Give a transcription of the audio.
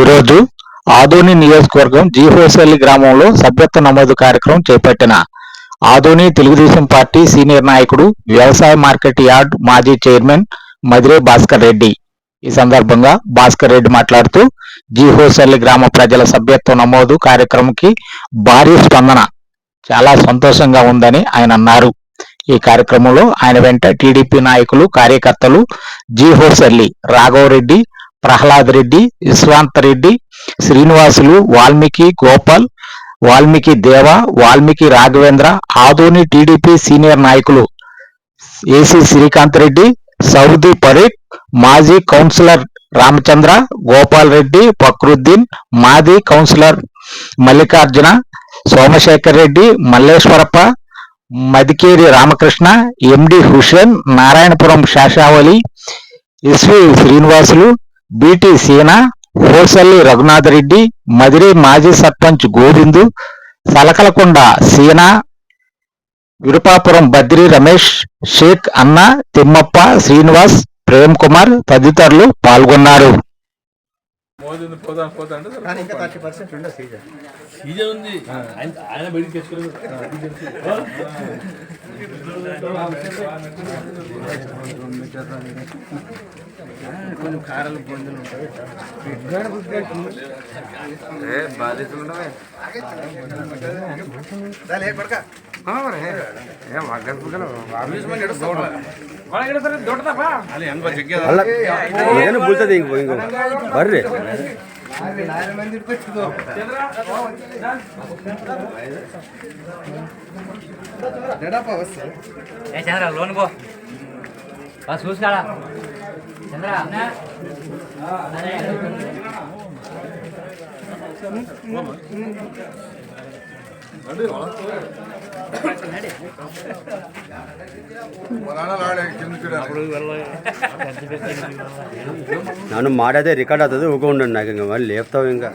ఈరోజు ఆదోని నియోజకవర్గం జీహోసల్లి గ్రామంలో సభ్యత్వ నమోదు కార్యక్రమం చేపట్టిన ఆదోని తెలుగుదేశం పార్టీ సీనియర్ నాయకుడు వ్యవసాయ మార్కెట్ యార్డ్ మాజీ చైర్మన్ మదిరే భాస్కర్ రెడ్డి. ఈ సందర్భంగా భాస్కర్ రెడ్డి మాట్లాడుతూ జీహోసల్లి గ్రామ ప్రజల సభ్యత్వ నమోదు కార్యక్రమంకి భారీ స్పందన. చాలా సంతోషంగా ఉందని ఆయన అన్నారు. ఈ కార్యక్రమంలో ఆయన వెంట టీడీపీ నాయకులు కార్యకర్తలు జీహోసల్లి రాఘవరెడ్డి ప్రహ్లాద్ రెడ్డి విశ్వాంత్ రెడ్డి శ్రీనివాసులు వాల్మీకి గోపాల్ వాల్మీకి దేవ వాల్మీకి రాఘవేంద్ర ఆదోని టీడీపీ సీనియర్ నాయకులు ఏసీ శ్రీకాంత్ రెడ్డి సౌదీ పరీక్ మాజీ కౌన్సిలర్ రామచంద్ర గోపాల్ రెడ్డి ఫక్రుద్దీన్ మాజీ councillor Mallikarjuna Somasekhar Reddy Malleswarappa Madikeri Ramakrishna MD Hussain Narayanapuram Shashavali SV Srinivasulu BT Seena Hosalli Raghunath Reddy Madiri మాజీ సర్పంచ్ గోవిందు సలకలకొండ సీన విరుపాపురం బద్రి రమేష్ షేక్ అన్న తిమ్మప్ప శ్రీనివాస్ ప్రేమ్ కుమార్ తదితరులు పాల్గొన్నారు. మోదీ పోదాం పోతా అంటే. కానీ ఇంకా థర్టీ పర్సెంట్ ఉండదు సీజన్. సీజన్ ఉంది. ఆయన బయటికి తెచ్చుకోలేదు కొంచెం కారాలు బొందులు ఉంటాయి. ಏನು ಬೀಳ್ತದೆ ಈಗ ಹಿಂಗ ಬರ್ರಿ. ಚಂದ್ರ ಲೋನ್ ಗೋ ಬಸ್ ಕೂಸ್ಕಾಳ ಚಂದ್ರ. నన్ను మాట్లాడితే రికార్డ్ అవుతుంది ఊకుండండి నాకు ఇంకా మళ్ళీ లేపుతావు ఇంకా.